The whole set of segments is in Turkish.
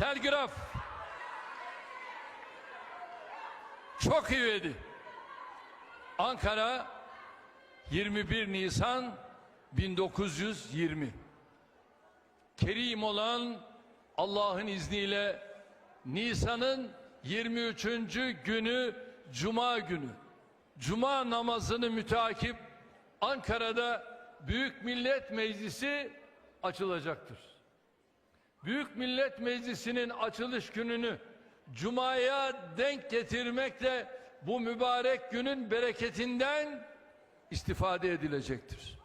Telgraf. Çok iyiydi. Ankara 21 Nisan 1920. Kerim olan Allah'ın izniyle Nisan'ın 23. günü Cuma günü. Cuma namazını mütakip Ankara'da Büyük Millet Meclisi açılacaktır. Büyük Millet Meclisi'nin açılış gününü Cuma'ya denk getirmekle bu mübarek günün bereketinden istifade edilecektir.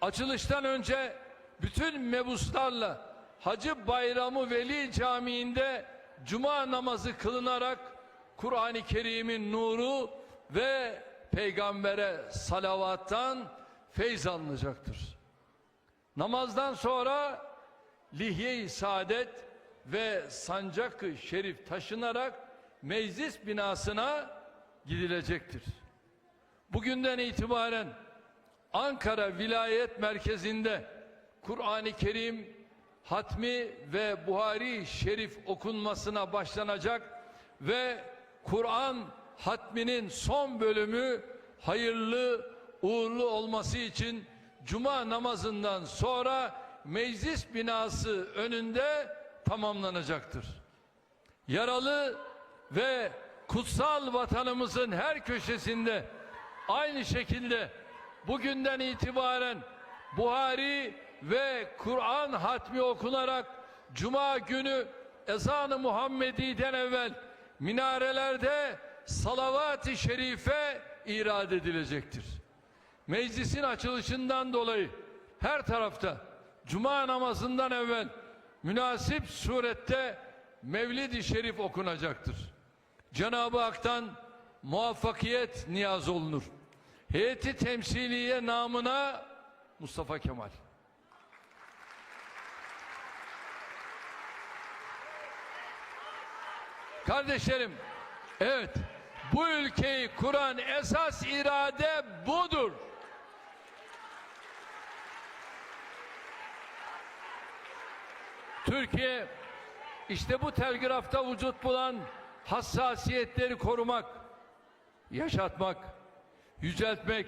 Açılıştan önce bütün mebuslarla Hacı Bayramı Veli Camii'nde cuma namazı kılınarak Kur'an-ı Kerim'in nuru ve peygambere salavattan feyz alınacaktır. Namazdan sonra Lihye-i Saadet ve Sancak-ı Şerif taşınarak meclis binasına gidilecektir. Bugünden itibaren Ankara Vilayet Merkezi'nde Kur'an-ı Kerim hatmi ve Buhari Şerif okunmasına başlanacak ve Kur'an hatminin son bölümü hayırlı uğurlu olması için cuma namazından sonra meclis binası önünde tamamlanacaktır. Yaralı ve kutsal vatanımızın her köşesinde aynı şekilde bugünden itibaren Buhari ve Kur'an hatmi okunarak Cuma günü ezanı Muhammedi'den evvel minarelerde salavat-ı şerife irad edilecektir. Meclisin açılışından dolayı her tarafta Cuma namazından evvel münasip surette Mevlid-i Şerif okunacaktır. Cenab-ı Hak'tan muvaffakiyet niyaz olunur. Heyeti temsiliye namına Mustafa Kemal. Kardeşlerim, evet bu ülkeyi kuran esas irade budur. Türkiye işte bu telgrafta vücut bulan hassasiyetleri korumak, yaşatmak, yüceltmek,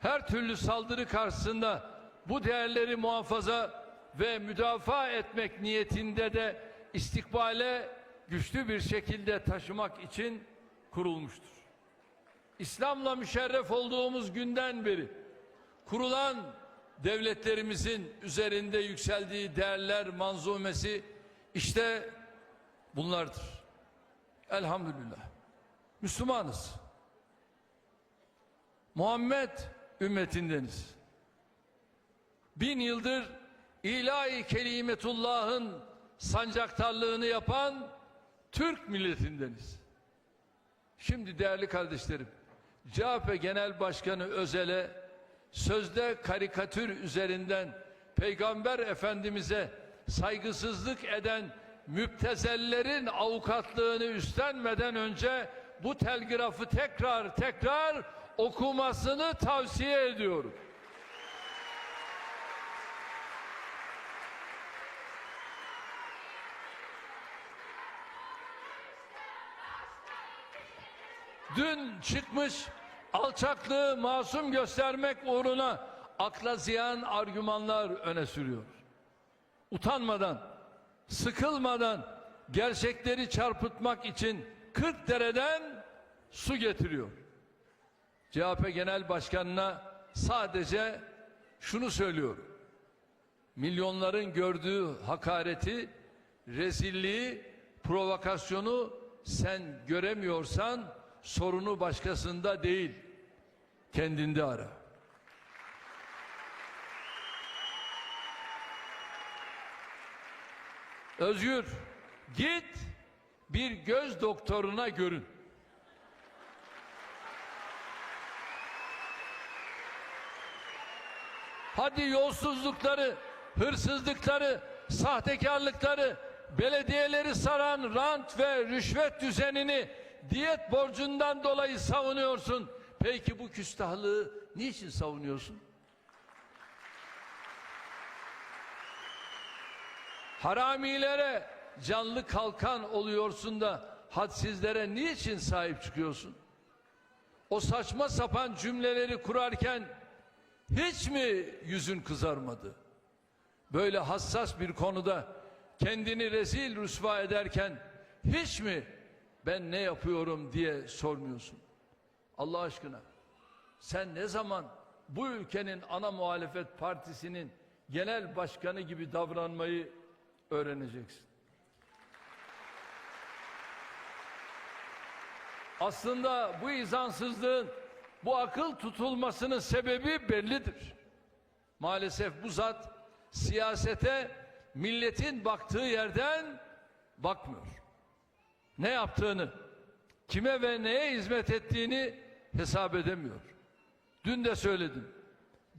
her türlü saldırı karşısında bu değerleri muhafaza ve müdafaa etmek niyetinde de istikbale güçlü bir şekilde taşımak için kurulmuştur. İslam'la müşerref olduğumuz günden beri kurulan devletlerimizin üzerinde yükseldiği değerler manzumesi işte bunlardır. Elhamdülillah. Müslümanız. Muhammed ümmetindeniz. Bin yıldır ilahi kelimetullah'ın sancaktarlığını yapan Türk milletindeniz. Şimdi değerli kardeşlerim, CHP Genel Başkanı Özel'e sözde karikatür üzerinden Peygamber Efendimiz'e saygısızlık eden müptezellerin avukatlığını üstlenmeden önce bu telgrafı tekrar tekrar okumasını tavsiye ediyorum. Dün çıkmış alçaklığı masum göstermek uğruna akla ziyan argümanlar öne sürüyor. Utanmadan, sıkılmadan gerçekleri çarpıtmak için 40 dereden su getiriyor. CHP Genel Başkanı'na sadece şunu söylüyorum. Milyonların gördüğü hakareti, rezilliği, provokasyonu sen göremiyorsan sorunu başkasında değil, kendinde ara. Özgür, git bir göz doktoruna görün. Hadi yolsuzlukları, hırsızlıkları, sahtekarlıkları, belediyeleri saran rant ve rüşvet düzenini diyet borcundan dolayı savunuyorsun. Peki bu küstahlığı niçin savunuyorsun? Haramilere, canlı kalkan oluyorsun da hadsizlere niçin sahip çıkıyorsun? O saçma sapan cümleleri kurarken hiç mi yüzün kızarmadı? Böyle hassas bir konuda kendini rezil rüsva ederken hiç mi ben ne yapıyorum diye sormuyorsun? Allah aşkına sen ne zaman bu ülkenin ana muhalefet partisinin genel başkanı gibi davranmayı öğreneceksin? Aslında bu izansızlığın, bu akıl tutulmasının sebebi bellidir. Maalesef bu zat siyasete milletin baktığı yerden bakmıyor. Ne yaptığını, kime ve neye hizmet ettiğini hesap edemiyor. Dün de söyledim.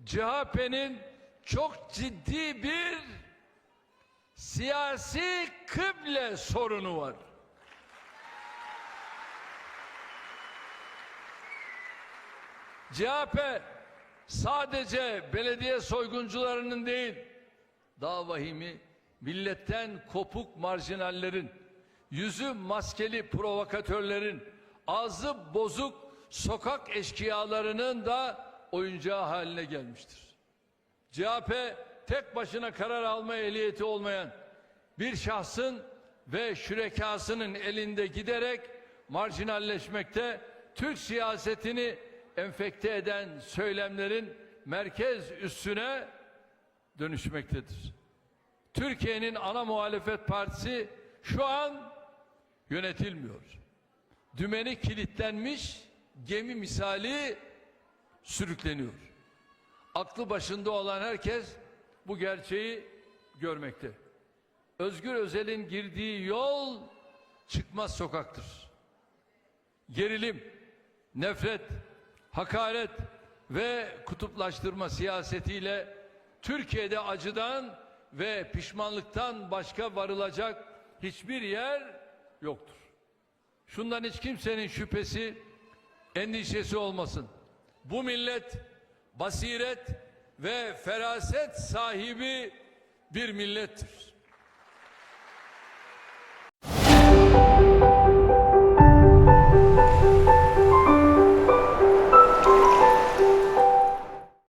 CHP'nin çok ciddi bir siyasi kıble sorunu var. CHP sadece belediye soyguncularının değil, daha vahimi milletten kopuk marjinallerin, yüzü maskeli provokatörlerin, ağzı bozuk sokak eşkıyalarının da oyuncağı haline gelmiştir. CHP tek başına karar alma ehliyeti olmayan bir şahsın ve şürekasının elinde giderek marjinalleşmekte Türk siyasetini enfekte eden söylemlerin merkez üssüne dönüşmektedir. Türkiye'nin ana muhalefet partisi şu an yönetilmiyor. Dümeni kilitlenmiş gemi misali sürükleniyor. Aklı başında olan herkes bu gerçeği görmekte. Özgür Özel'in girdiği yol çıkmaz sokaktır. Gerilim, nefret, hakaret ve kutuplaştırma siyasetiyle Türkiye'de acıdan ve pişmanlıktan başka varılacak hiçbir yer yoktur. Şundan hiç kimsenin şüphesi, endişesi olmasın. Bu millet basiret ve feraset sahibi bir millettir.